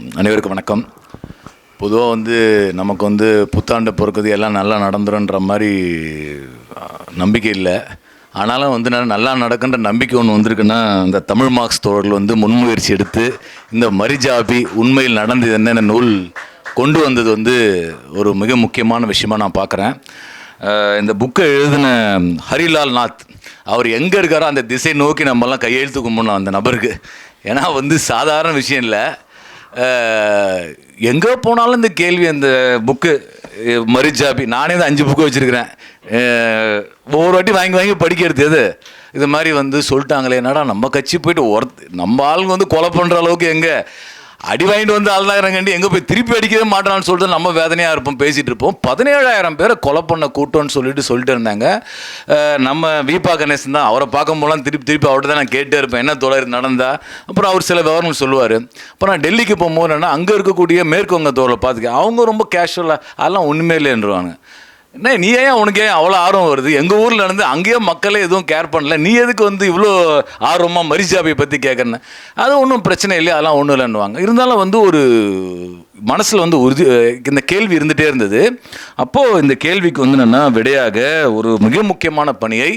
அனைவருக்கும் வணக்கம். பொதுவாக வந்து நமக்கு வந்து புத்தாண்டு பிறக்குது எல்லாம் நல்லா நடந்துருன்ற மாதிரி நம்பிக்கை இல்லை. ஆனாலும் வந்து நான் நல்லா நடக்குன்ற நம்பிக்கை ஒன்று வந்திருக்குன்னா இந்த தமிழ் மார்க்ஸ் தோழர்கள் வந்து முன்முயற்சி எடுத்து இந்த மரிஜாபி உண்மையில் நடந்தது என்னென்ன நூல் கொண்டு வந்தது வந்து ஒரு மிக முக்கியமான விஷயமா நான் பார்க்குறேன் இந்த புக்கை எழுதின ஹரிலால் நாத் அவர் எங்கே இருக்காரோ அந்த திசை நோக்கி நம்மலாம் கையெழுத்து கும்பிடணும் அந்த நபருக்கு. ஏன்னா வந்து சாதாரண விஷயம் இல்லை. எங்கே போனாலும் இந்த கேள்வி அந்த புக்கு மரிச்சாப்பி நானே தான் அஞ்சு புக்கு வச்சுருக்கிறேன். ஒவ்வொரு வாட்டி வாங்கி வாங்கி படிக்கிறது எது? இது மாதிரி வந்து சொல்லிட்டாங்களே என்னடா நம்ம கட்சி போயிட்டு ஒருத்த நம்ம ஆளுங்க வந்து கொலை பண்ணுற அளவுக்கு எங்கே? அடி வாங்கிட்டு வந்து ஆள்தாங்கிறங்காண்டி எங்கே போய் திருப்பி அடிக்கவே மாட்டான்னு சொல்லிட்டு நம்ம வேதனையாக இருப்போம் பேசிகிட்டு இருப்போம். பதினேழாயிரம் பேரை கொலை பண்ண கூட்டம்னு சொல்லிட்டு சொல்லிட்டு இருந்தாங்க. நம்ம வீபா கணேசன் தான். அவரை பார்க்கும் போலாம் திருப்பி திருப்பி அவர்கிட்ட தான் நான் கேட்டே இருப்பேன். என்ன தொடர் நடந்தா? அப்புறம் அவர் சில விவரங்கள் சொல்லுவார். அப்புறம் நான் டெல்லிக்கு போகும்போது என்னன்னா அங்கே இருக்கக்கூடிய மேற்கு வங்க தோழரை பார்த்துக்கேன் அவங்க ரொம்ப கேஷுவலாக அதெல்லாம் ஒன்றுமே இல்லைன்றவாங்க. என்ன நீ ஏன் உனக்கு ஏன் அவ்வளோ ஆர்வம் வருது? எங்கள் ஊரில் இருந்து அங்கேயே மக்களே எதுவும் கேர் பண்ணல. நீ எதுக்கு வந்து இவ்வளோ ஆர்வமாக மரிஜாபியை பற்றி கேட்குறேன்னு அது ஒன்றும் பிரச்சனை இல்லை அதெல்லாம் ஒன்றும் இல்லைன்னுவாங்க. இருந்தாலும் வந்து ஒரு மனசில் வந்து உறுதி இந்த கேள்வி இருந்துகிட்டே இருந்தது. அப்போது இந்த கேள்விக்கு வந்து என்னென்னா விடையாக ஒரு மிக முக்கியமான பணியை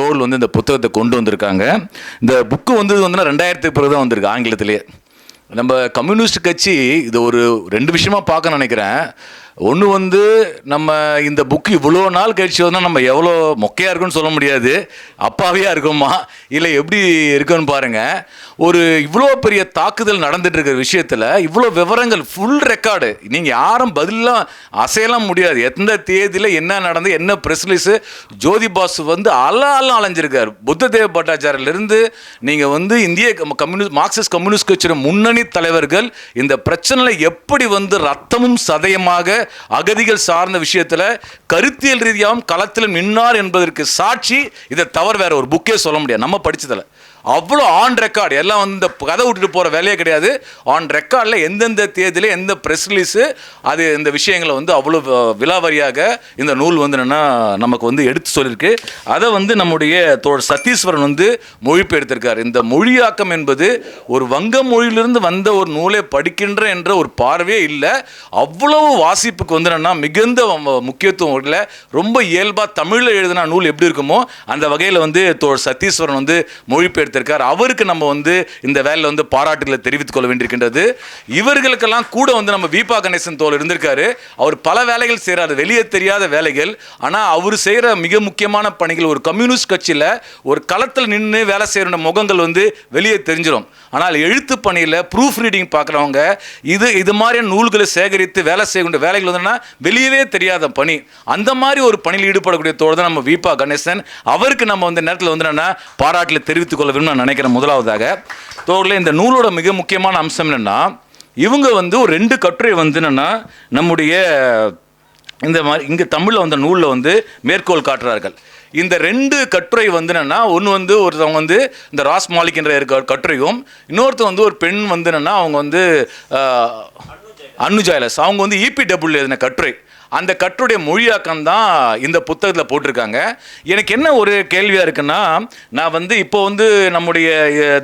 தோல் வந்து இந்த புத்தகத்தை கொண்டு வந்திருக்காங்க. இந்த புக்கு வந்தது வந்து ரெண்டாயிரத்துக்கு பிறகு தான் வந்திருக்கு ஆங்கிலத்திலேயே. நம்ம கம்யூனிஸ்ட் கட்சி இது ஒரு ரெண்டு விஷயமா பார்க்க நினைக்கிறேன். ஒன்று வந்து நம்ம இந்த புக்கு இவ்வளோ நாள் கழிச்சு வந்தால் நம்ம எவ்வளோ மொக்கையாக இருக்குன்னு சொல்ல முடியாது. அப்பாவியாக இருக்கோமா இல்லை எப்படி இருக்குன்னு பாருங்கள் ஒரு இவ்வளோ பெரிய தாக்குதல் நடந்துட்டு இருக்கிற விஷயத்தில் இவ்வளோ விவரங்கள் ஃபுல் ரெக்கார்டு நீங்கள் யாரும் பதிலாம் அசையலாம் முடியாது. எந்த தேதியில் என்ன நடந்து என்ன ப்ரெஸ் ரிலீஸு ஜோதி பாசு வந்து அலாலாம் அல அலைஞ்சிருக்கார். புத்ததேவ பட்டாச்சாரிலிருந்து நீங்கள் வந்து இந்திய கம்யூனிஸ்ட் மார்க்சிஸ்ட் கம்யூனிஸ்ட் கட்சியோட முன்னணி தலைவர்கள் இந்த பிரச்சனையில் எப்படி வந்து ரத்தமும் சதயமாக அகதிகள் சார்ந்த விஷயத்தில் கருத்தியல் ரீதியாகவும் களத்திலும் நின்னார் என்பதற்கு சாட்சி இதை தவிர வேற ஒரு புக்கே சொல்ல முடியாது. நம்ம படிச்சதில். அவ்வளோ ஆன் ரெக்கார்டு எல்லாம் வந்து இந்த கதை விட்டுட்டு போகிற வேலையே கிடையாது. ஆன் ரெக்கார்டில் எந்தெந்த தேதியில் எந்த ப்ரெஸ் ரிலீஸு அது இந்த விஷயங்களை வந்து அவ்வளோ விலாவரியாக இந்த நூல் வந்து என்னென்னா நமக்கு வந்து எடுத்து சொல்லியிருக்கு. அதை வந்து நம்முடைய தோழர் சத்தீஸ்வரன் வந்து மொழிபெயர்த்திருக்கார் இந்த மொழியாக்கம் என்பது ஒரு வங்க மொழியிலிருந்து வந்த ஒரு நூலை படிக்கின்ற என்ற ஒரு பார்வையே இல்லை. அவ்வளவு வாசிப்புக்கு வந்து என்னென்னா மிகுந்த முக்கியத்துவம் இல்லை ரொம்ப இயல்பாக தமிழில் எழுதின நூல் எப்படி இருக்குமோ அந்த வகையில் வந்து தோழர் சத்தீஸ்வரன் வந்து மொழிபெயர்த்து எடுத்திருக்கார். அவருக்கு நம்ம வந்து இந்த வேலையில் வந்து பாராட்டுகளை தெரிவித்துக் கொள்ள வேண்டியிருக்கின்றது. இவர்களுக்கெல்லாம் கூட வந்து நம்ம வீபா கணேசன் தோல் இருந்திருக்காரு. அவர் பல வேலைகள் செய்கிறார் வெளியே தெரியாத வேலைகள். ஆனால் அவர் செய்கிற மிக முக்கியமான பணிகள் ஒரு கம்யூனிஸ்ட் கட்சியில் ஒரு களத்தில் நின்று வேலை செய்கிற முகங்கள் வந்து வெளியே தெரிஞ்சிடும் ஆனால் எழுத்து பணியில் ப்ரூஃப் ரீடிங் பார்க்குறவங்க இது இது மாதிரியான நூல்களை சேகரித்து வேலை செய்யக்கூடிய வேலைகள் வந்துன்னா வெளியவே தெரியாத பணி. அந்த மாதிரி ஒரு பணியில் ஈடுபடக்கூடிய தோடு தான் நம்ம வீபா கணேசன். அவருக்கு நம்ம வந்து நேரத்தில் வந்து என்னென்னா பாராட்டில் தெரிவித்துக் கொள்ள நான் நினைக்கிறேன் முதலாவதாக. தோழர்களே இந்த நூலோட மிக முக்கியமான அம்சம் என்னென்னா இவங்க வந்து ஒரு ரெண்டு கட்டுரை வந்து என்னென்னா நம்முடைய இந்த மாதிரி இங்கே தமிழில் வந்த நூலில் வந்து மேற்கோள் காட்டுறார்கள். இந்த ரெண்டு கட்டுரை வந்து என்னென்னா ஒன்று வந்து ஒருத்தவங்க வந்து இந்த ராஸ் மாலிக் என்ற கட்டுரையும் இன்னொருத்தர் வந்து ஒரு பெண் வந்து என்னென்னா அவங்க வந்து ஆஹ், அன்னு ஜாயலஸ் அவங்க வந்து இபி டபுள் எழுதின கட்டுரை. அந்த கட்டுடைய மொழியாக்கம் தான் இந்த புத்தகத்தில் போட்டிருக்காங்க. எனக்கு என்ன ஒரு கேள்வியாக இருக்குன்னா நான் வந்து இப்போ வந்து நம்முடைய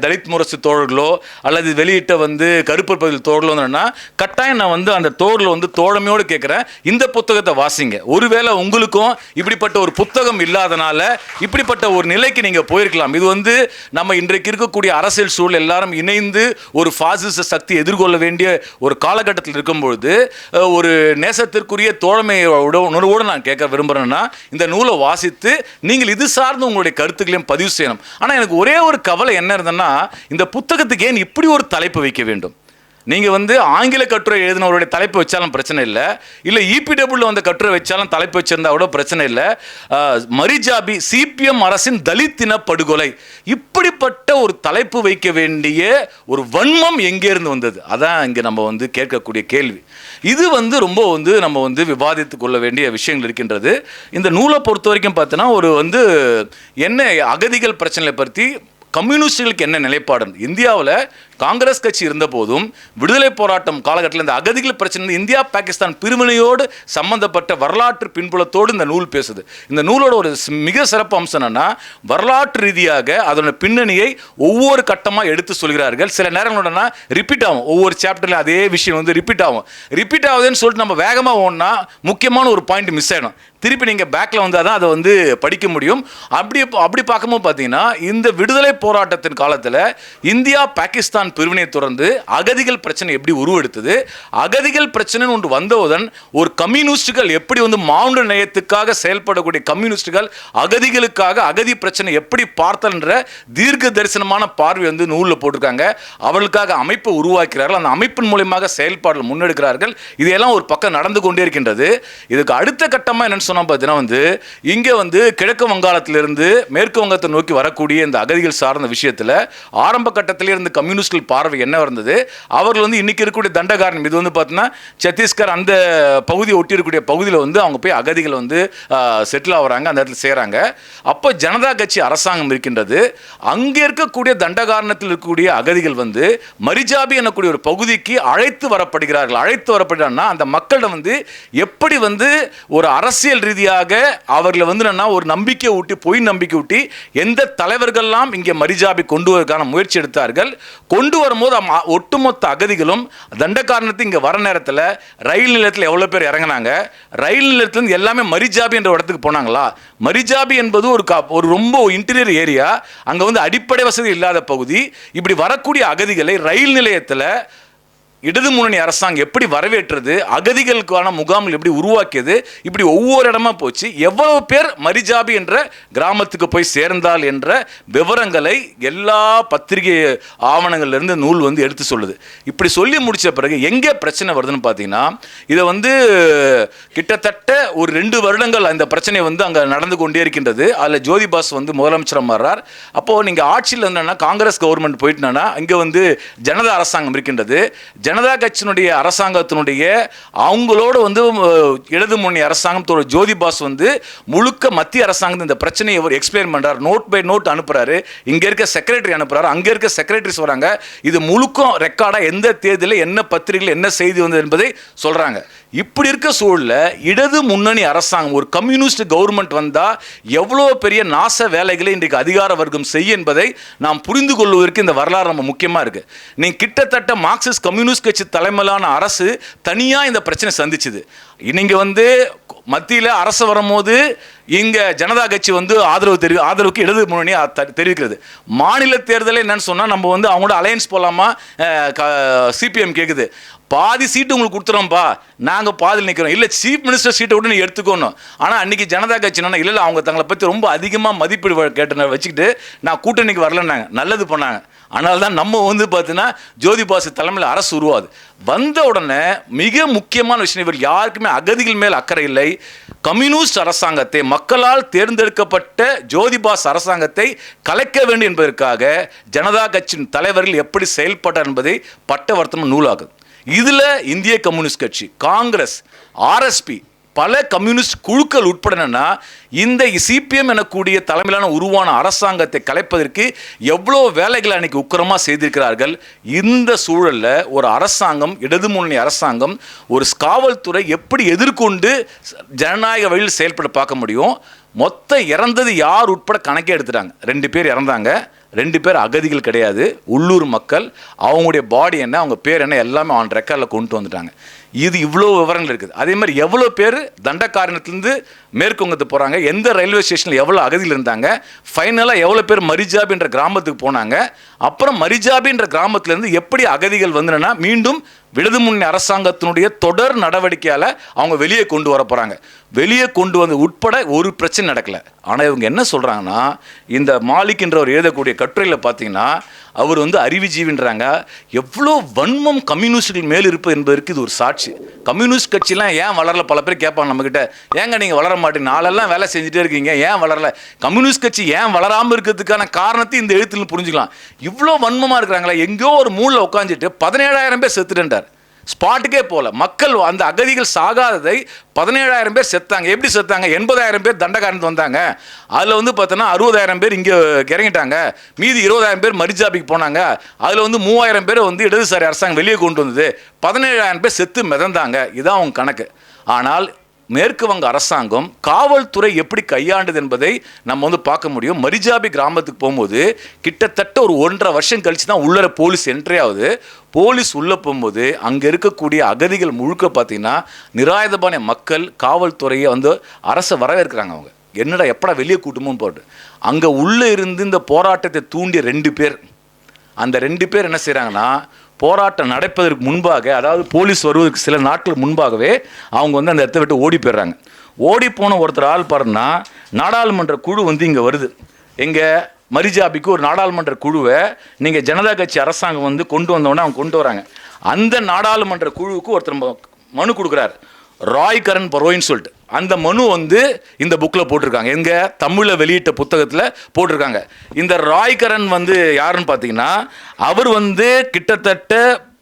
தலித் முரசு தோழர்களோ அல்லது வெளியிட்ட வந்து கருப்பர் பதில் தோழர்களோ என்னன்னா கட்டாயம் நான் வந்து அந்த தோழர்கள் வந்து தோழமையோடு கேட்குறேன். இந்த புத்தகத்தை வாசிங்க. ஒருவேளை உங்களுக்கும் இப்படிப்பட்ட ஒரு புத்தகம் இல்லாதனால இப்படிப்பட்ட ஒரு நிலைக்கு நீங்கள் போயிருக்கலாம். இது வந்து நம்ம இன்றைக்கு இருக்கக்கூடிய அரசியல் சூழல் எல்லாரும் இணைந்து ஒரு பாசிச சக்தி எதிர்கொள்ள வேண்டிய ஒரு காலகட்டத்தில் இருக்கும்பொழுது பொழுது ஒரு நேசத்திற்குரிய தோழ தோழமையோட உணர்வோடு நான் கேட்க விரும்புகிறேன்னா இந்த நூலை வாசித்து நீங்கள் இது சார்ந்து உங்களுடைய கருத்துக்களையும் பதிவு செய்யணும். ஆனால் எனக்கு ஒரே ஒரு கவலை என்ன இருந்ததுன்னா இந்த புத்தகத்துக்கு ஏன் இப்படி ஒரு தலைப்பு வைக்க வேண்டும்? நீங்கள் வந்து ஆங்கில கட்டுரை எழுதினவருடைய தலைப்பு வச்சாலும் பிரச்சனை இல்லை. இல்லை இபிடபிள்யூ வந்த கட்டுரை வச்சாலும் தலைப்பு வச்சிருந்தா கூட பிரச்சனை இல்லை. மரிஜாபி சிபிஎம் அரசின் தலித்தின படுகொலை இப்படிப்பட்ட ஒரு தலைப்பு வைக்க வேண்டிய ஒரு வன்மம் எங்கேருந்து வந்தது? அதான் இங்கே நம்ம வந்து கேட்கக்கூடிய கேள்வி. இது வந்து ரொம்ப வந்து நம்ம வந்து விவாதித்து கொள்ள வேண்டிய விஷயங்கள் இருக்கின்றது. இந்த நூலை பொறுத்த வரைக்கும் பார்த்தோன்னா ஒரு வந்து என்ன அகதிகள் பிரச்சனையை பற்றி கம்யூனிஸ்டுகளுக்கு என்ன நிலைப்பாடு? இந்தியாவில் காங்கிரஸ் கட்சி இருந்த போதும் விடுதலை போராட்டம் காலகட்டத்தில் இந்த அகதிகள் பிரச்சனை இந்தியா பாகிஸ்தான் பிரிவினையோடு சம்பந்தப்பட்ட வரலாற்று பின்புலத்தோடு இந்த நூல் பேசுது. இந்த நூலோட ஒரு மிக சிறப்பு அம்சம் என்னன்னா வரலாற்று ரீதியாக அதோட பின்னணியை ஒவ்வொரு கட்டமாக எடுத்து சொல்கிறார்கள். சில நேரங்களோடனா ரிப்பீட் ஆகும். ஒவ்வொரு சாப்டர்லையும் அதே விஷயம் வந்து ரிப்பீட் ஆகும். ரிப்பீட் ஆகுதுன்னு சொல்லிட்டு நம்ம வேகமாக ஓடனா முக்கியமான ஒரு பாயிண்ட் மிஸ் ஆகிடும் திருப்பி நீங்கள் பேக்கில் வந்தால் தான் அதை வந்து படிக்க முடியும். அப்படி அப்படி பார்க்கும்போது பார்த்தீங்கன்னா இந்த விடுதலை போராட்டத்தின் காலத்தில் இந்தியா பாகிஸ்தான் பிரிவினை தொடர்ந்து அகதிகள் பிரச்சனை எப்படி உருவெடுத்தது? அகதிகள் பிரச்சனைன்னு ஒன்று வந்தவுடன் ஒரு கம்யூனிஸ்டுகள் எப்படி வந்து மாவுண்ட நயத்துக்காக செயல்படக்கூடிய கம்யூனிஸ்டுகள் அகதிகளுக்காக அகதி பிரச்சனை எப்படி பார்த்தன்ற தீர்க்க தரிசனமான பார்வை வந்து நூலில் போட்டிருக்காங்க. அவர்களுக்காக அமைப்பை உருவாக்கிறார்கள். அந்த அமைப்பின் மூலியமாக செயல்பாடுகள் முன்னெடுக்கிறார்கள். இதையெல்லாம் ஒரு பக்கம் நடந்து கொண்டே இருக்கின்றது. இதுக்கு அடுத்த கட்டமாக என்னன்னு சொன்னால் பார்த்தீங்கன்னா வந்து இங்கே வந்து கிழக்கு வங்காளத்திலிருந்து மேற்கு வங்கத்தை நோக்கி வரக்கூடிய இந்த அகதிகள் சார்ந்த விஷயத்தில் ஆரம்ப கட்டத்திலே இருந்து கம்யூனிஸ்ட் மக்கள் பார்வை என்ன இருந்தது? அவர்கள் வந்து இன்றைக்கி இருக்கக்கூடிய தண்டகாரன் இது வந்து பார்த்தீங்கன்னா சத்தீஸ்கர் அந்த பகுதியை ஒட்டி இருக்கக்கூடிய பகுதியில் வந்து அவங்க போய் அகதிகள் வந்து செட்டில் ஆகிறாங்க அந்த இடத்துல செய்கிறாங்க அப்போ ஜனதா கட்சி அரசாங்கம் இருக்கின்றது. அங்கே இருக்கக்கூடிய தண்டகாரணத்தில் இருக்கக்கூடிய அகதிகள் வந்து மரிஜாபி எனக்கூடிய ஒரு பகுதிக்கு அழைத்து வரப்படுகிறார்கள். அழைத்து வரப்படுறாங்கன்னா அந்த மக்களிடம் வந்து எப்படி வந்து ஒரு அரசியல் ரீதியாக அவர்களை வந்து என்னன்னா ஒரு நம்பிக்கை ஊட்டி பொய் நம்பிக்கை ஊட்டி எந்த தலைவர்கள்லாம் இங்கே மரிஜாபி கொண்டு வருவதற்கான முயற்சி எடுத்தார்கள் கொண்டு வரும்போது ஒட்டுமொத்த அகதிகளும் தண்டகாரணத்து இங்கே வர நேரத்தில் ரயில் நிலையத்தில் எவ்வளோ பேர் இறங்குனாங்க? ரயில் நிலையத்துலேருந்து எல்லாமே மரிஜாபி என்ற இடத்துக்கு போனாங்களா? மரிஜாபி என்பது ஒரு கா ஒரு ரொம்ப இன்டீரியர் ஏரியா அங்கே வந்து அடிப்படை வசதி இல்லாத பகுதி. இப்படி வரக்கூடிய அகதிகளை ரயில் நிலையத்தில் இடது முன்னணி அரசாங்கம் எப்படி வரவேற்றது அகதிகளுக்கான முகாம்கள் எப்படி உருவாக்கியது இப்படி ஒவ்வொரு இடமா போச்சு. எவ்வளவு பேர் மரிஜாபி என்ற கிராமத்துக்கு போய் சேர்ந்தால் என்ற விவரங்களை எல்லா பத்திரிகை ஆவணங்கள்லேருந்து நூல் வந்து எடுத்து சொல்லுது. இப்படி சொல்லி முடித்த பிறகு எங்கே பிரச்சனை வருதுன்னு பார்த்தீங்கன்னா இதை வந்து கிட்டத்தட்ட ஒரு ரெண்டு வருடங்கள் அந்த பிரச்சனை வந்து அங்கே நடந்து கொண்டே இருக்கின்றது. அதில் ஜோதிபாஸ் வந்து முதலமைச்சராக மாறுறார். அப்போது நீங்கள் ஆட்சியில் இருந்தனா காங்கிரஸ் கவர்மெண்ட் போயிட்டுனா இங்கே வந்து ஜனதா அரசாங்கம் இருக்கின்றது. ஜனதா கட்சியினுடைய அரசாங்கத்தினுடைய அவங்களோட வந்து இடது முன்னணி அரசாங்கத்தோட ஜோதி பாஸ் வந்து முழுக்க மத்திய அரசாங்கத்து இந்த பிரச்சனையை அவர் எக்ஸ்பிளைன் பண்ணுறார் நோட் பை நோட் அனுப்புகிறாரு இங்கே இருக்க செக்ரட்டரி அனுப்புகிறாரு அங்கே இருக்க செக்ரட்டரிஸ் வராங்க. இது முழுக்கும் ரெக்கார்டாக எந்த தேதியில் என்ன பத்திரிகையில் என்ன செய்தி வந்தது என்பதை சொல்கிறாங்க இப்படி இருக்க சூழலில் இடது முன்னணி அரசாங்கம் ஒரு கம்யூனிஸ்ட் கவர்மெண்ட் வந்தால் எவ்வளோ பெரிய நாச வேலைகளை இன்றைக்கு அதிகார வர்க்கம் செய்யும் என்பதை நாம் புரிந்து கொள்வதற்கு இந்த வரலாறு நம்ம முக்கியமாக இருக்கு. நீ கிட்டத்தட்ட மார்க்சிஸ்ட் கம்யூனிஸ்ட் கட்சி தலைமையிலான அரசு தனியாக இந்த பிரச்சனை சந்திச்சுது. இன்னைக்கு வந்து மத்தியில் அரசு வரும்போது இங்கே ஜனதா கட்சி வந்து ஆதரவு தெரி ஆதரவுக்கு இடது முன்னணி தெரிவிக்கிறது. மாநில தேர்தலில் என்னன்னு சொன்னால் நம்ம வந்து அவங்களோட அலையன்ஸ் க சிபிஎம் கேட்குது பாதி சீட்டு உங்களுக்கு கொடுத்துறோம்ப்பா நாங்கள் பாதியில் நிற்கிறோம் இல்லை சீஃப் மினிஸ்டர் சீட்டை விட்டு நீ எடுத்துக்கணும். ஆனால் அன்னைக்கு ஜனதா கட்சி என்னன்னா இல்லை அவங்க தங்களை பற்றி ரொம்ப அதிகமாக மதிப்பீடு கேட்ட வச்சுக்கிட்டு நான் கூட்டணிக்கு வரலன்னாங்க. நல்லது பண்ணாங்க. அதனால தான் நம்ம வந்து பார்த்தீங்கன்னா ஜோதிபாசு தலைமையில் அரசு உருவாது வந்த உடனே மிக முக்கியமான விஷயம் இவர் யாருக்குமே அகதிகள் மேல் அக்கறை இல்லை. கம்யூனிஸ்ட் அரசாங்கத்தை மக்களால் தேர்ந்தெடுக்கப்பட்ட ஜோதிபாஸ் அரசாங்கத்தை கலைக்க வேண்டும் என்பதற்காக ஜனதா கட்சியின் தலைவர்கள் எப்படி செயல்பட்டார் என்பதை பட்டவர்த்தனம் நூலாகுது இதில் இந்திய கம்யூனிஸ்ட் கட்சி காங்கிரஸ் ஆர்எஸ்பி பல கம்யூனிஸ்ட் குழுக்கள் உட்பட என்னன்னா இந்த சிபிஎம் எனக்கூடிய தலைமையிலான உருவான அரசாங்கத்தை கலைப்பதற்கு எவ்வளோ வேலைகளை அன்னைக்கு உக்கிரமாக செய்திருக்கிறார்கள் இந்த சூழலில் ஒரு அரசாங்கம் இடது முன்னணி அரசாங்கம் ஒரு காவல்துறை எப்படி எதிர்கொண்டு ஜனநாயக வழியில் செயல்பட பார்க்க முடியும்? மொத்த இறந்தது யார் உட்பட கணக்கே எடுத்துட்டாங்க. ரெண்டு பேர் இறந்தாங்க. ரெண்டு பேர் அகதிகள் கிடையாது. உள்ளூர் மக்கள். அவங்களுடைய பாடி என்ன அவங்க பேர் என்ன எல்லாமே ஆன் ரெக்கார்டில் கொண்டு வந்துட்டாங்க. இது இவ்வளோ விவரங்கள் இருக்குது. அதே மாதிரி எவ்வளோ பேர் தண்டக்காரணத்துலேருந்து மேற்கு வங்கத்துக்கு போகிறாங்க எந்த ரயில்வே ஸ்டேஷனில் எவ்வளோ அகதியில் இருந்தாங்க? ஃபைனலாக எவ்வளோ பேர் மரிஜாபின்ற கிராமத்துக்கு போனாங்க. அப்புறம் மரிஜாபின்ற கிராமத்துலேருந்து எப்படி அகதிகள் வந்துனா மீண்டும் விடுது முன்னணி அரசாங்கத்தினுடைய தொடர் நடவடிக்கையால் அவங்க வெளியே கொண்டு வர போகிறாங்க வெளியே கொண்டு வந்து உட்பட ஒரு பிரச்சனை நடக்கல. ஆனால் இவங்க என்ன சொல்கிறாங்கன்னா இந்த மாலிக்ன்றவர் எழுதக்கூடிய கட்டுரையில் பார்த்தீங்கன்னா அவர் வந்து அறிவுஜீவின்றாங்க எவ்வளோ வன்மம் கம்யூனிஸ்டுகள் மேல் இருப்பது என்பதற்கு இது ஒரு சாட்சி. கம்யூனிஸ்ட் கட்சிலாம் ஏன் வளரல? பல பேர் கேட்பாங்க நம்மக்கிட்ட ஏங்க நீங்கள் வளர மாட்டேங்குது நாளெல்லாம் வேலை செஞ்சுட்டே இருக்கீங்க. ஏன் வளரல? கம்யூனிஸ்ட் கட்சி ஏன் வளராமல் இருக்கிறதுக்கான காரணத்தை இந்த எழுத்துல புரிஞ்சுக்கலாம். இவ்வளோ வன்மமாக இருக்கிறாங்களா. எங்கேயோ ஒரு மூணில் உட்காந்துட்டு பதினேழாயிரம் பேர் செத்துட்டேன்டார். ஸ்பாட்டுக்கே போகல மக்கள் அந்த அகதிகள் சாகாததை பதினேழாயிரம் பேர் செத்தாங்க. எப்படி செத்தாங்க? எண்பதாயிரம் பேர் தண்டகாரந்து வந்தாங்க. அதில் வந்து பார்த்தோன்னா அறுபதாயிரம் பேர் இங்கே இறங்கிட்டாங்க மீதி இருபதாயிரம் பேர் மரிஜாபிக்கு போனாங்க. அதில் வந்து மூவாயிரம் பேர் வந்து இடதுசாரி அரசாங்கம் வெளியே கொண்டு வந்தது. பதினேழாயிரம் பேர் செத்து மிதந்தாங்க. இதான் அவங்க கணக்கு. ஆனால் மேற்கு வங்க அரசாங்கம் காவல்துறை எப்படி கையாண்டது என்பதை நம்ம வந்து பார்க்க முடியும். மரிஜாபி கிராமத்துக்கு போகும்போது கிட்டத்தட்ட ஒரு ஒன்றரை வருஷம் கழிச்சு தான் உள்ளர போலீஸ் என்ட்ரி ஆகுது. போலீஸ் உள்ளே போகும்போது அங்கே இருக்கக்கூடிய அகதிகள் முழுக்க பார்த்தீங்கன்னா நிராயுதபான மக்கள் காவல்துறையை வந்து அரசை வரவேற்கிறாங்க அவங்க. என்னடா எப்படா வெளியே கூட்டமும் போட்டு. அங்கே உள்ளே இருந்து இந்த போராட்டத்தை தூண்டிய ரெண்டு பேர். அந்த ரெண்டு பேர் என்ன செய்கிறாங்கன்னா போராட்டம் நடப்பதற்கு முன்பாக அதாவது போலீஸ் வருவதற்கு சில நாட்கள் முன்பாகவே அவங்க வந்து அந்த இடத்த விட்டு ஓடி போயிடுறாங்க. ஓடி போன ஒருத்தர் ஆள் பாருன்னா நாடாளுமன்ற குழு வந்து இங்கே வருது. எங்கே மரிஜாபிக்கு ஒரு நாடாளுமன்ற குழுவை நீங்கள் ஜனதா கட்சி அரசாங்கம் வந்து கொண்டு வந்தோடனே அவங்க கொண்டு வராங்க. அந்த நாடாளுமன்ற குழுவுக்கு ஒருத்தர் ம- மனு கொடுக்குறாரு. ராய் கரண் பரோயின்னு சொல்லிட்டு. அந்த மனு வந்து இந்த புக்கில் போட்டிருக்காங்க. எங்கள் தமிழில் வெளியிட்ட புத்தகத்தில் போட்டிருக்காங்க. இந்த ராய்கரன் வந்து யாருன்னு பார்த்தீங்கன்னா அவர் வந்து கிட்டத்தட்ட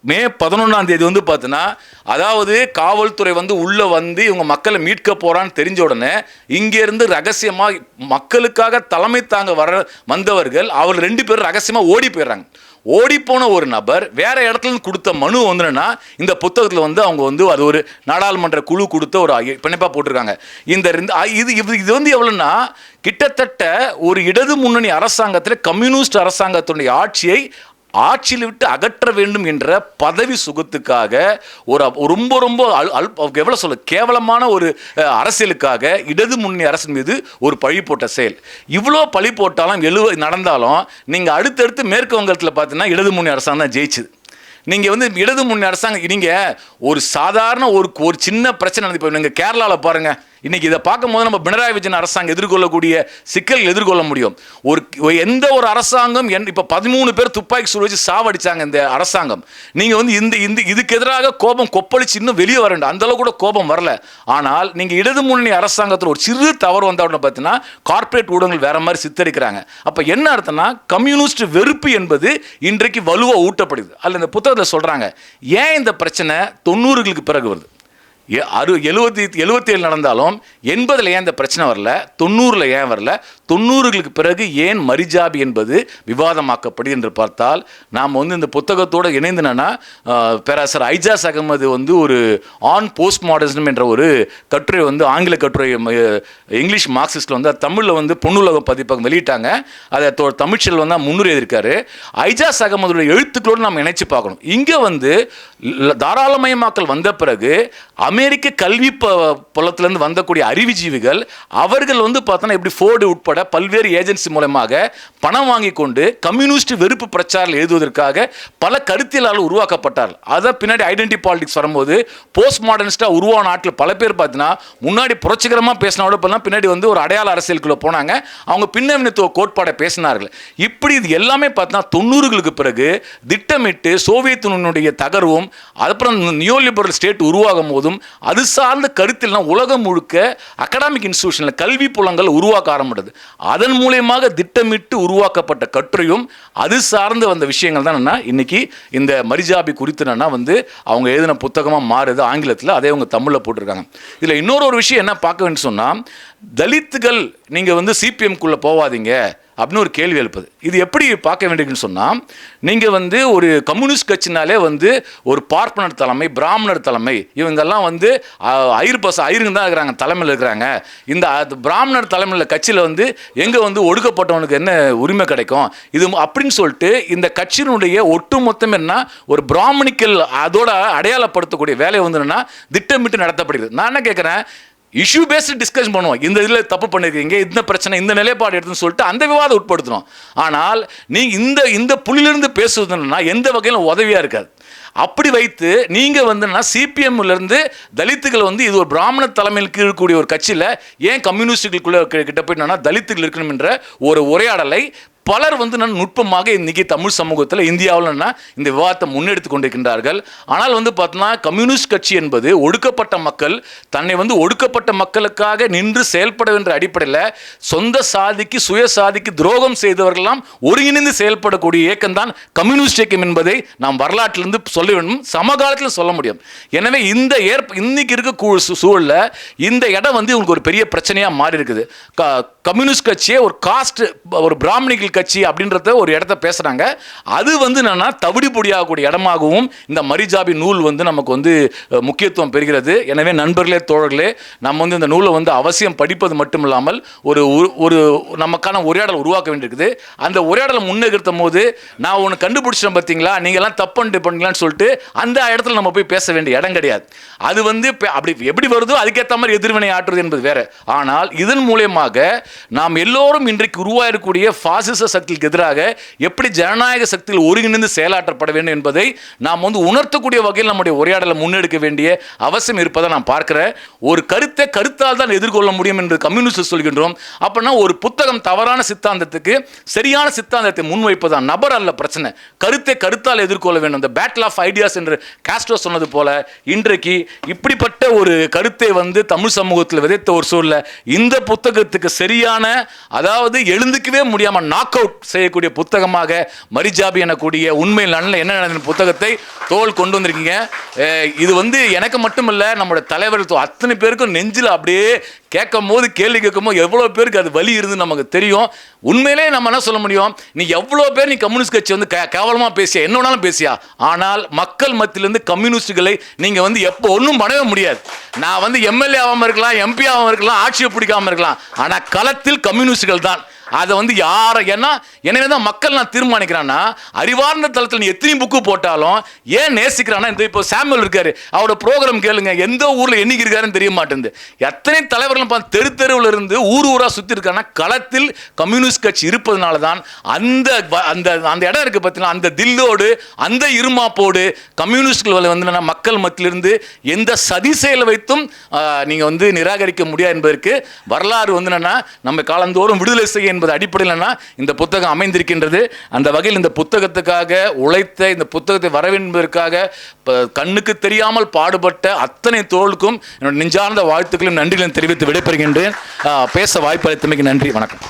மே பதினொன்றாம் தேதி வந்து பார்த்தீங்கன்னா அதாவது காவல்துறை வந்து உள்ளே வந்து இவங்க மக்களை மீட்க போகிறான்னு தெரிஞ்ச உடனே இங்கேருந்து ரகசியமாக மக்களுக்காக தலைமை தாங்க வர வந்தவர்கள் அவர் ரெண்டு பேரும் ரகசியமாக ஓடி போயிடுறாங்க. ஓடிப்போன ஒரு நபர் வேற இடத்துல இருந்து கொடுத்த மனு வந்துன்னா இந்த புத்தகத்தில் வந்து அவங்க வந்து அது ஒரு நாடாளுமன்ற குழு கொடுத்த ஒரு பிணைப்பாக போட்டிருக்காங்க. இந்த இது இது இது வந்து எவ்வளோன்னா கிட்டத்தட்ட ஒரு இடது முன்னணி அரசாங்கத்தில் கம்யூனிஸ்ட் அரசாங்கத்தினுடைய ஆட்சியை ஆட்சியில் விட்டு அகற்ற வேண்டும் என்ற பதவி சுகத்துக்காக ஒரு அப்- ரொம்ப ரொம்ப அல் அல் எவ்வளோ சொல்ல கேவலமான ஒரு அரசியலுக்காக இடது முன்னணி அரசின் மீது ஒரு பழி போட்ட செயல். இவ்வளோ பழி போட்டாலும் எழுவ நடந்தாலும் நீங்கள் அடுத்தடுத்து மேற்கு வங்கத்தில் பார்த்தீங்கன்னா இடது முன்னணி அரசாங்கம் தான் ஜெயிச்சுது. நீங்கள் வந்து இடது முன்னணி அரசாங்கம் நீங்கள் ஒரு சாதாரண ஒரு ஒரு சின்ன பிரச்சனை நடந்து இப்போ நீங்கள் கேரளாவில் பாருங்கள் இன்னைக்கு இதை பார்க்கும்போது நம்ம பினராயி விஜயன் அரசாங்கம் எதிர்கொள்ளக்கூடிய சிக்கல் எதிர்கொள்ள முடியும். ஒரு எந்த ஒரு அரசாங்கம் என் இப்போ பதிமூணு பேர் துப்பாக்கி சுடு வச்சு சாவடிச்சாங்க இந்த அரசாங்கம். நீங்கள் வந்து இந்த இந்த இதுக்கு எதிராக கோபம் கொப்பளிச்சு இன்னும் வெளியே வர வேண்டும். கூட கோபம் வரல. ஆனால் நீங்கள் இடது முன்னணி அரசாங்கத்தில் ஒரு சிறு தவறு வந்த உடனே பார்த்தீங்கன்னா கார்ப்பரேட் ஊடகங்கள் வேற மாதிரி சித்தரிக்கிறாங்க. அப்போ என்ன அர்த்தம்னா கம்யூனிஸ்ட் வெறுப்பு என்பது இன்றைக்கு வலுவாக ஊட்டப்படுது. அதில் இந்த புத்தகத்தில் சொல்கிறாங்க ஏன் இந்த பிரச்சனை தொண்ணூறுகளுக்கு பிறகு வருது? அறு எழுபத்தி எழுபத்தி ஏழு நடந்தாலும் எண்பதில் ஏன் இந்த பிரச்சனை வரல? தொண்ணூறில் ஏன் வரல? தொண்ணூறுகளுக்கு பிறகு ஏன் மரிஜாபி என்பது விவாதமாக்கப்படுது என்று பார்த்தால் நாம் வந்து இந்த புத்தகத்தோடு இணைந்தனா பேராசர் ஐஜாஸ் அகமது வந்து ஒரு ஆன் போஸ்ட் மாடர்னிசம் என்ற ஒரு கட்டுரை வந்து ஆங்கில கட்டுரை இங்கிலீஷ் மார்க்சிஸ்டில் வந்து தமிழில் வந்து பொன்னுலகம் பதிப்பகம் வெளியிட்டாங்க. அதை தொ- தமிழ்ச்செல் வந்து முன்னுரை எதிர்க்காரு ஐஜாஸ் அகமதுடைய எழுத்துக்களோடு நாம் இணைச்சு பார்க்கணும். இங்கே வந்து தாராளமயமாக்கல் வந்த பிறகு அமெரிக்க அமெரிக்க கல்வி ப புலத்திலேருந்து வந்தக்கூடிய அறிவுஜீவிகள் அவர்கள் வந்து பார்த்தோன்னா இப்படி ஃபோர்டு உட்பட பல்வேறு ஏஜென்சி மூலமாக பணம் வாங்கி கொண்டு கம்யூனிஸ்ட் வெறுப்பு பிரச்சாரம் எழுதுவதற்காக பல கருத்தியலால் உருவாக்கப்பட்டார் அதான் பின்னாடி ஐடென்டி பாலிடிக்ஸ் வரும்போது போஸ்ட் மாடர்னிஸ்டாக உருவான நாட்டில் பல பேர் பார்த்தீங்கன்னா முன்னாடி புரட்சிகரமாக பேசினோட இப்பெல்லாம் பின்னாடி வந்து ஒரு அடையாள அரசியலுக்குள்ளே போனாங்க. அவங்க பின்னணித்துவ கோட்பாடை பேசினார்கள். இப்படி இது எல்லாமே பார்த்தீங்கன்னா தொண்ணூறுகளுக்கு பிறகு திட்டமிட்டு சோவியத் யூனியனுடைய தகர்வும் அப்புறம் நியோலிபரல் ஸ்டேட் உருவாகும் போதும் அது சார்ந்த கருத்தில்னா உலகம் முழுக்க அகடாமிக் இன்ஸ்டியூஷனில் கல்வி புலங்கள் உருவாக்க ஆரம்பிடுது அதன் மூலியமாக திட்டமிட்டு உருவாக்கப்பட்ட கட்டுரையும் அது சார்ந்து வந்த விஷயங்கள் தான் என்ன இன்னைக்கு இந்த மரிஜாபி குறித்து என்னன்னா வந்து அவங்க எழுதின புத்தகமாக மாறுது ஆங்கிலத்தில் அதே அவங்க தமிழில் போட்டிருக்காங்க. இதில் இன்னொரு ஒரு விஷயம் என்ன பார்க்க வேண்டும் சொன்னால் தலித்துகள் நீங்கள் வந்து சிபிஎம்குள்ளே போவாதீங்க. அப்படின்னு ஒரு கேள்வி எழுப்புது. இது எப்படி பார்க்க வேண்டியதுன்னு சொன்னால் நீங்கள் வந்து ஒரு கம்யூனிஸ்ட் கட்சினாலே வந்து ஒரு பார்ப்பனர் தலைமை பிராமணர் தலைமை இவங்கெல்லாம் வந்து அஹ், பச ஐயருங்க தான் இருக்கிறாங்க தலைமையில் இருக்கிறாங்க. இந்த பிராமணர் தலைமையில் கட்சியில் வந்து எங்கே வந்து ஒடுக்கப்பட்டவனுக்கு என்ன உரிமை கிடைக்கும்? இது அப்படின்னு சொல்லிட்டு இந்த கட்சியினுடைய ஒட்டுமொத்தம் என்ன ஒரு பிராமணிக்கல் அதோட அடையாளப்படுத்தக்கூடிய வேலை வந்து திட்டமிட்டு நடத்தப்படுகிறது. நான் என்ன கேட்குறேன் இஷ்யூ பேஸ்டு டிஸ்கஷன் பண்ணுவோம். இந்த இதில் தப்பு பண்ணிருக்கீங்க இந்த பிரச்சனை இந்த நிலைப்பாடு எடுத்துன்னு சொல்லிட்டு அந்த விவாதம் உட்படுத்தணும். ஆனால் நீ இந்த இந்த புள்ளிலிருந்து பேசுவதுன்னா எந்த வகையிலும் உதவியாக இருக்காது. அப்படி வைத்து நீங்கள் வந்துன்னா சிபிஎம்லேருந்து தலித்துகள் வந்து இது ஒரு பிராமண தலைமையில் இருக்கக்கூடிய ஒரு கட்சியில் ஏன் கம்யூனிஸ்டுகளுக்குள்ளே கிட்ட போயிட்டோம்னா தலித்துகள் இருக்கணும் என்ற ஒரு உரையாடலை பலர் வந்து நான் நுட்பமாக இன்றைக்கி தமிழ் சமூகத்தில் இந்தியாவில் இந்த விவாதத்தை முன்னெடுத்து கொண்டிருக்கின்றார்கள். ஆனால் வந்து பார்த்தோன்னா கம்யூனிஸ்ட் கட்சி என்பது ஒடுக்கப்பட்ட மக்கள் தன்னை வந்து ஒடுக்கப்பட்ட மக்களுக்காக நின்று செயல்பட என்ற அடிப்படையில் சொந்த சாதிக்கு சுய சாதிக்கு துரோகம் செய்தவர்களெல்லாம் ஒருங்கிணைந்து செயல்படக்கூடிய இயக்கம்தான் கம்யூனிஸ்ட் இயக்கம் என்பதை நாம் வரலாற்றிலிருந்து சொல்ல வேண்டும் சமகாலத்தில் சொல்ல முடியும். எனவே இந்த ஏற்ப இன்னைக்கு இருக்க கூ- இந்த இடம் வந்து உங்களுக்கு ஒரு பெரிய பிரச்சனையாக மாறி இருக்குது க- கம்யூனிஸ்ட் கட்சியே ஒரு காஸ்ட் ஒரு பிராமணிகள் கட்சி அப்படின்றத ஒரு இடத்த பேசுகிறாங்க அது வந்து என்னன்னா தவிடு பொடியாகக்கூடிய இடமாகவும் இந்த மரிஜாபி நூல் வந்து நமக்கு வந்து முக்கியத்துவம் பெறுகிறது. எனவே நண்பர்களே தோழர்களே நம்ம வந்து இந்த நூலை வந்து அவசியம் படிப்பது மட்டும் இல்லாமல் ஒரு ஒரு- நமக்கான உரையாடல் உருவாக்க வேண்டியிருக்குது. அந்த உரையாடலை முன்னெடுத்தும் போது நான் ஒன்று கண்டுபிடிச்சேன் பார்த்தீங்களா? நீங்கள்லாம் தப்பு பண்ணீங்களான்னு சொல்லிட்டு அந்த இடத்துல நம்ம போய் பேச வேண்டிய இடம் கிடையாது. அது வந்து அப்படி எப்படி வருதோ அதுக்கேற்ற மாதிரி எதிர்வினை ஆற்றுவது என்பது வேற. ஆனால் இதன் மூலியமாக நாம் எல்லோரும் இன்றைக்கு உருவாயிருக்கக்கூடிய பாசிச சக்திக்கு எதிராக எப்படி ஜனநாயக சக்தியில் ஒருங்கிணைந்து செயலாற்றப்பட வேண்டும் என்பதை நாம் வந்து உணர்த்தக்கூடிய வகையில் நம்முடைய உரையாடலை முன்னெடுக்க வேண்டிய அவசியம் இருப்பதை நான் பார்க்கிறேன். ஒரு கருத்தை கருத்தால் தான் எதிர்கொள்ள முடியும் என்று கம்யூனிஸ்ட் சொல்கின்றோம். அப்படின்னா ஒரு புத்தகம் தவறான சித்தாந்தத்துக்கு சரியான சித்தாந்தத்தை முன்வைப்பதான் நபர் அல்ல பிரச்சனை. கருத்தை கருத்தால் எதிர்கொள்ள வேண்டும். இந்த பேட்டில் ஆஃப் ஐடியாஸ் என்று காஸ்ட்ரோ சொன்னது போல இன்றைக்கு இப்படிப்பட்ட ஒரு கருத்தை வந்து தமிழ் சமூகத்தில் விதைத்த ஒரு சூழல்ல இந்த புத்தகத்துக்கு சரியான அதாவது எழுந்துக்கவே முடியாம அவுட் செய்யக்கூடிய புத்தகமாக மரிஜாபி எனக்கூடிய உண்மையில் நல்ல என்ன நடந்த புத்தகத்தை தோல் கொண்டு வந்திருக்கீங்க. இது வந்து எனக்கு மட்டும் நம்மளோட தலைவர் தலைவர்கள் அத்தனை பேருக்கும் நெஞ்சில் அப்படியே கேட்கும் போது கேள்வி கேட்கும் போது எவ்வளோ பேருக்கு அது வலி இருந்து நமக்கு தெரியும். உண்மையிலே நம்ம என்ன சொல்ல முடியும்? நீ எவ்வளோ பேர் நீ கம்யூனிஸ்ட் கட்சி வந்து கே கேவலமாக பேசியா? என்ன வேணாலும் பேசியா? ஆனால் மக்கள் மத்தியிலிருந்து கம்யூனிஸ்டுகளை நீங்கள் வந்து எப்போ ஒன்றும் பண்ணவே முடியாது. நான் வந்து எம்எல்ஏ ஆகாமல் இருக்கலாம் எம்பி ஆகாமல் இருக்கலாம் ஆட்சியை பிடிக்காம இருக்கலாம். ஆனால் களத்தில் கம்யூனிஸ்டுகள் தான். அதை வந்து யாரை ஏன்னா எனவே தான் மக்கள் நான் தீர்மானிக்கிறான்னா அறிவார்ந்த தளத்தில் நீ எத்தனை புக்கு போட்டாலும் ஏன் நேசிக்கிறான்னா இந்த இப்போ சாமுவல் இருக்காரு அவரோட ப்ரோக்ராம் கேளுங்க எந்த ஊரில் என்னைக்கு இருக்காருன்னு தெரிய மாட்டேங்குது. எத்தனை தலைவர்கள் பார்த்து தெரு தெருவில் இருந்து ஊர் ஊராக சுற்றி இருக்காங்கன்னா களத்தில் கம்யூனிஸ்ட் கட்சி இருப்பதனால தான் அந்த அந்த அந்த இடம் இருக்குது பார்த்தீங்கன்னா அந்த தில்லோடு அந்த இருமாப்போடு கம்யூனிஸ்ட்கள் வந்து என்னன்னா மக்கள் மத்தியிலிருந்து எந்த சதி செயலை வைத்தும் நீங்கள் வந்து நிராகரிக்க முடியாது என்பதற்கு வரலாறு வந்து என்னன்னா நம்ம காலந்தோறும் விடுதலை செய்ய என்பது அடிப்படையில் இந்த புத்தகம் அமைந்திருக்கின்றது. அந்த வகையில் இந்த புத்தகத்துக்காக உழைத்த இந்த புத்தகத்தை வரவேன்பதற்காக கண்ணுக்கு தெரியாமல் பாடுபட்ட அத்தனை தோளுக்கும் என்னோட நெஞ்சார்ந்த வாழ்த்துக்களையும் நன்றிகளையும் தெரிவித்து விடைபெறுகின்றேன். பேச வாய்ப்பு அளித்தமைக்கு நன்றி வணக்கம்.